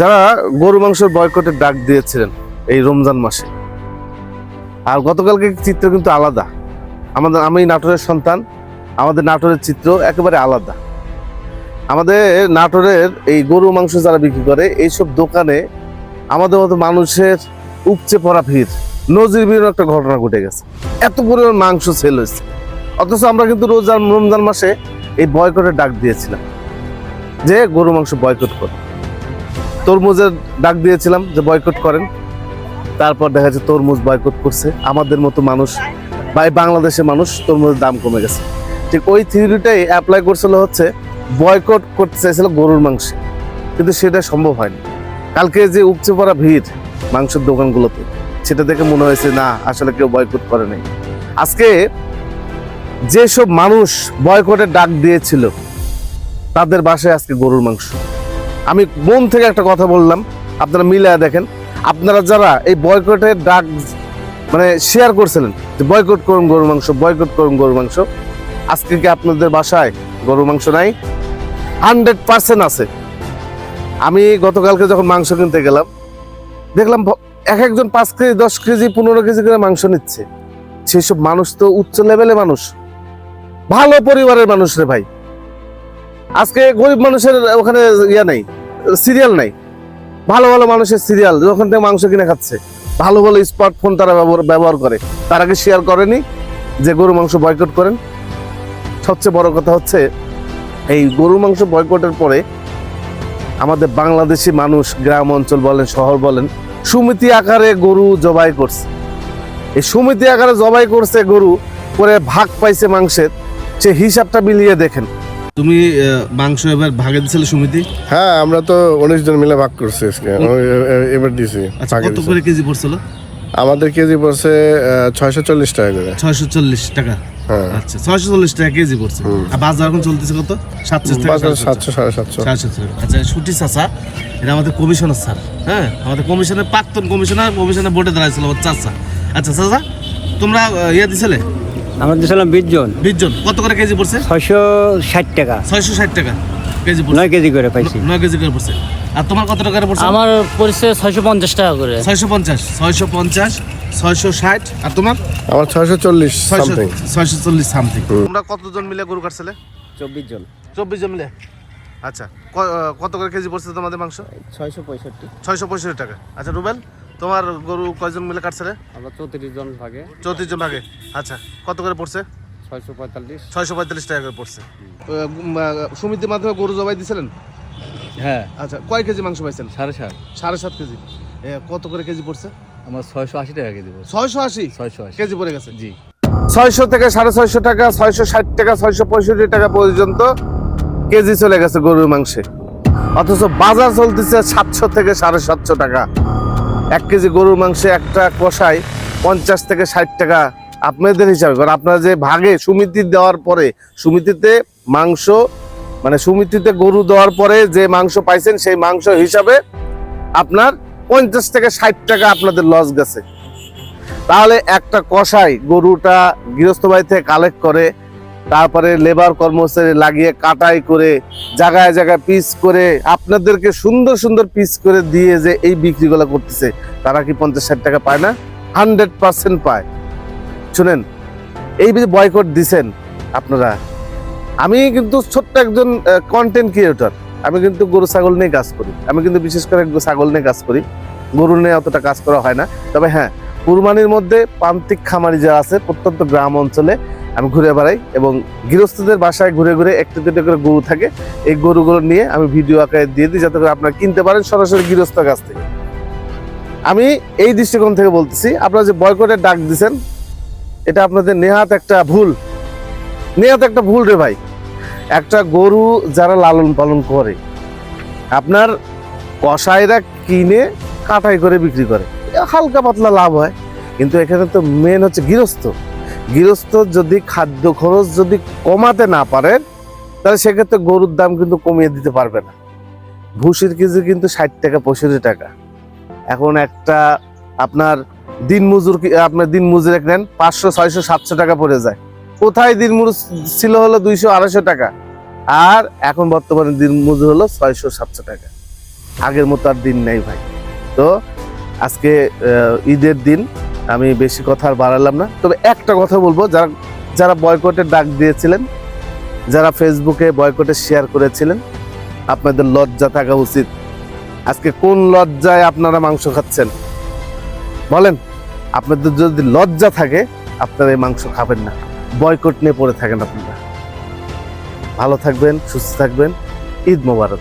যারা গরু মাংসের বয়কটের ডাক দিয়েছিলেন এই রমজান মাসে। আর গতকালকে চিত্র কিন্তু আলাদা। আমাদের, আমি নাটোরের সন্তান, আমাদের নাটোরের চিত্র একেবারে আলাদা। আমাদের নাটোরের এই গরু মাংস যারা বিক্রি করে, এইসব দোকানে আমাদের মতো মানুষের উপচে পড়া ভিড় নজির বিরল একটা ঘটনা ঘটে গেছে। এত পরিমাণ মাংস সেল হয়েছে। অথচ আমরা কিন্তু রোজার রমজান মাসে এই বয়কটের ডাক দিয়েছিলাম যে গরু মাংস বয়কট করে। তরমুজের ডাক দিয়েছিলাম যে বয়কট করেন। তারপর দেখা যাচ্ছে তরমুজ বয়কট করছে। আমাদের মতো মানুষ বা বাংলাদেশের মানুষ, তরমুজের দাম কমে গেছে। ঠিক ওই থিওরিটাই অ্যাপ্লাই করছিল হচ্ছে, বয়কট করতে চাইছিল গরুর মাংস। কিন্তু সেটা সম্ভব হয়নি। কালকে যে উপচে পড়া ভিড় মাংসের দোকানগুলোতে, সেটা দেখে মনে হয়েছে, না, আসলে কেউ বয়কট করে নাই। আজকে যেসব মানুষ বয়কটের ডাক দিয়েছিল, তাদের বাসায় আজকে গরুর মাংস। আমি মন থেকে একটা কথা বললাম, আপনারা মিলায় দেখেন। আপনারা যারা এই বয়কটের ডাক মানে শেয়ার করছিলেন, যে বয়কট করুন গরুর মাংস বয়কট করুন গরুর মাংস, আজকে কি আপনাদের বাসায় গরুর মাংস নাই? হান্ড্রেড পার্সেন্ট আছে। আমি গতকালকে যখন মাংস কিনতে গেলাম, দেখলাম এক একজন পাঁচ কেজি, দশ কেজি, পনেরো কেজি করে মাংস নিচ্ছে। সেসব মানুষ তো উচ্চ লেভেলে মানুষ। ভালো পরিবারের মানুষ রে ভাই। আজকে গরিব মানুষের ওখানে ইয়া নাই। সিরিয়াল নাই। ভালো ভালো মানুষের সিরিয়াল, যখন থেকে মাংস কিনে খাচ্ছে। ভালো ভালো স্মার্টফোন তারা ব্যবহার করে। তারা কি শেয়ার করেনি যে গরু মাংস বয়কট করেন। সবচেয়ে বড় কথা হচ্ছে, এই গরু মাংস বয়কটের পরে আমাদের বাংলাদেশি মানুষ, গ্রাম অঞ্চল বলেন, শহর বলেন, সমিতি আকারে গরু জবাই করছে। এই সমিতি আকারে জবাই করছে গরু করে ভাগ পাইছে মাংসের। সে হিসাবটা মিলিয়ে দেখেন। তুমি মাংস এবার ভাগে দিছিলে সমিতি? হ্যাঁ আমরা তো উনিশ জন মিলে ভাগ করছি আজকে। এবার দিছি আচ্ছা কত করে কেজি পড়ছিল? আমাদের কেজি পড়ছে ছয়শো চল্লিশ টাকা করে। ছয়শো চল্লিশ টাকা? হ্যাঁ। আচ্ছা ছয়শো চল্লিশ টাকা কেজি পড়ছে। আর বাজার এখন চলতেছে কত? সাতশো টাকা বাজার সাতশো। সাতশো সাড়ে সাতশো। সাতশো আচ্ছা সুটি চাচা এটা আমাদের কমিশনার স্যার। হ্যাঁ আমাদের কমিশনের প্রাক্তন কমিশনার কমিশনের বোর্ডে দাঁড়াইছিল আমার চাচা। আচ্ছা চাচা তোমরা ইয়ে দিছিলে? আমরা দিয়েছিলাম বিশ জন। বিশ জন। কত করে কেজি পড়ছে? ছয়শো ষাট টাকা। ছয়শো ষাট টাকা কেজি পড়ছে। নয় কেজি করে পাইছি। নয় কেজি করে পড়ছে। আর তোমার কত টাকা পড়ছে? আমার পড়ছে ছয়শো পঞ্চাশ টাকা করে। ছয়শো পঞ্চাশ ছয়শো পঞ্চাশ ছয়শো ষাট। আর তোমার? আমার ছয়শো চল্লিশ ছয়শো সামথিং ছয়শো চল্লিশ সামথিং তোমরা কতজন মিলে গরু কাটছিলে? চব্বিশ জন। চব্বিশ জন মিলে? আচ্ছা কত করে কেজি পড়ছে তোমাদের মাংস? ছয়শো পঁয়ষট্টি। ছয়শো পঁয়ষট্টি টাকা। আচ্ছা রুবেল? তোমার গরু কয়জন মিলে কাটছে রে? আমরা চৌত্রিশ জন ভাগে। চৌত্রিশ জন আগে আচ্ছা কত করে পড়ছে? ছয়শো পঁয়তাল্লিশ। ছয়শো পঁয়তাল্লিশ টাকা করে পড়ছে। সমিতির মাধ্যমে গরু জবাই দিছিলেন? হ্যাঁ। আচ্ছা কয় কেজি মাংস পাইছেন? সাড়ে সাত। সাড়ে সাত কেজি। কত করে কেজি পড়ছে? আমার ছয়শো আশি টাকা কেজি ছয়শো আশি? ছয়শো আশি। কেজি পড়ে গেছে। জি। ছয়শো থেকে সাড়ে ছয়শো টাকা ছয়শো ষাট টাকা ছয়শো পঁয়ষট্টি টাকা পর্যন্ত কেজি চলে গেছে গরুর মাংসে। অথচ বাজার চলতেছে সাতশো থেকে সাড়ে সাতশো টাকা। এক কেজি গরুর মাংসে একটা কষাই পঞ্চাশ থেকে ষাট টাকা আপনাদের হিসাবে। কারণ আপনারা যে ভাগে সমিতি দেওয়ার পরে, সমিতিতে মাংস মানে সমিতিতে গরু দেওয়ার পরে যে মাংস পাইছেন, সেই মাংস হিসাবে আপনার পঞ্চাশ থেকে ষাট টাকা আপনাদের লস গেছে। তাহলে একটা কষাই গরুটা গৃহস্থ বাড়ি থেকে কালেক্ট করে তারপরে লেবার কর্মচারী লাগিয়ে কাটাই করে, জায়গায় জায়গায় পিস করে, আপনাদেরকে সুন্দর সুন্দর পিস করে দিয়ে যে এই বিক্রিগুলো করতেছে, তারা কি পঞ্চাশ ষাট টাকা পায় না? হান্ড্রেড পার্সেন্ট পায়। শুনেন, এই যে বয়কট দিছেন আপনারা, আমি কিন্তু ছোট্ট একজন কন্টেন্ট ক্রিয়েটর আমি কিন্তু গরু ছাগল নিয়ে কাজ করি। আমি কিন্তু বিশেষ করে ছাগল নিয়ে কাজ করি। গরু নিয়ে অতটা কাজ করা হয় না। তবে হ্যাঁ কুরবানির মধ্যে প্রান্তিক খামারি যারা আছে, প্রত্যন্ত গ্রাম অঞ্চলে আমি ঘুরে বেড়াই এবং গৃহস্থদের বাসায় ঘুরে ঘুরে একটু দুটো করে গরু থাকে, এই গরুগুলো নিয়ে আমি ভিডিও আকারে দিয়ে দিই যাতে করে আপনারা কিনতে পারেন সরাসরি গৃহস্থর কাছ থেকে। আমি এই দৃষ্টিকোণ থেকে বলতেছি, আপনারা যে বয়কটের ডাক দিছেন, এটা আপনাদের নেহাত একটা ভুল। নেহাত একটা ভুল রে ভাই। একটা গরু যারা লালন পালন করে, আপনার কসাইরা কিনে কাটাই করে বিক্রি করে হালকা পাতলা লাভ হয়। কিন্তু এখানে তো মেন হচ্ছে গৃহস্থ। গৃহস্থ যদি খাদ্য খরচ যদি কমাতে না পারেন তাহলে সেক্ষেত্রে গরুর দাম কিন্তু কমিয়ে দিতে পারবে না। ভুসির কেজি কিন্তু ষাট টাকা, পঁয়ষট্টি টাকা। এখন একটা আপনার দিন মজুর আপনার দিন মজুর নেন, পাঁচশো, ছয়শো, সাতশো টাকা পড়ে যায়। কোথায় দিন মজুর ছিল হলো দুইশো, আড়াইশো টাকা। আর এখন বর্তমানে দিন মজুর হলো ছয়শো, সাতশো টাকা। আগের মতো আর দিন নেই ভাই। তো আজকে ঈদের দিন আমি বেশি কথা আর বাড়ালাম না। তবে একটা কথা বলব, যারা যারা বয়কটের ডাক দিয়েছিলেন, যারা ফেসবুকে বয়কটে শেয়ার করেছিলেন, আপনাদের লজ্জা থাকা উচিত। আজকে কোন লজ্জায় আপনারা মাংস খাচ্ছেন? বলেন, আপনাদের যদি লজ্জা থাকে, আপনারা এই মাংস খাবেন না। বয়কট নিয়ে পড়ে থাকেন আপনারা। ভালো থাকবেন, সুস্থ থাকবেন। ঈদ মোবারক।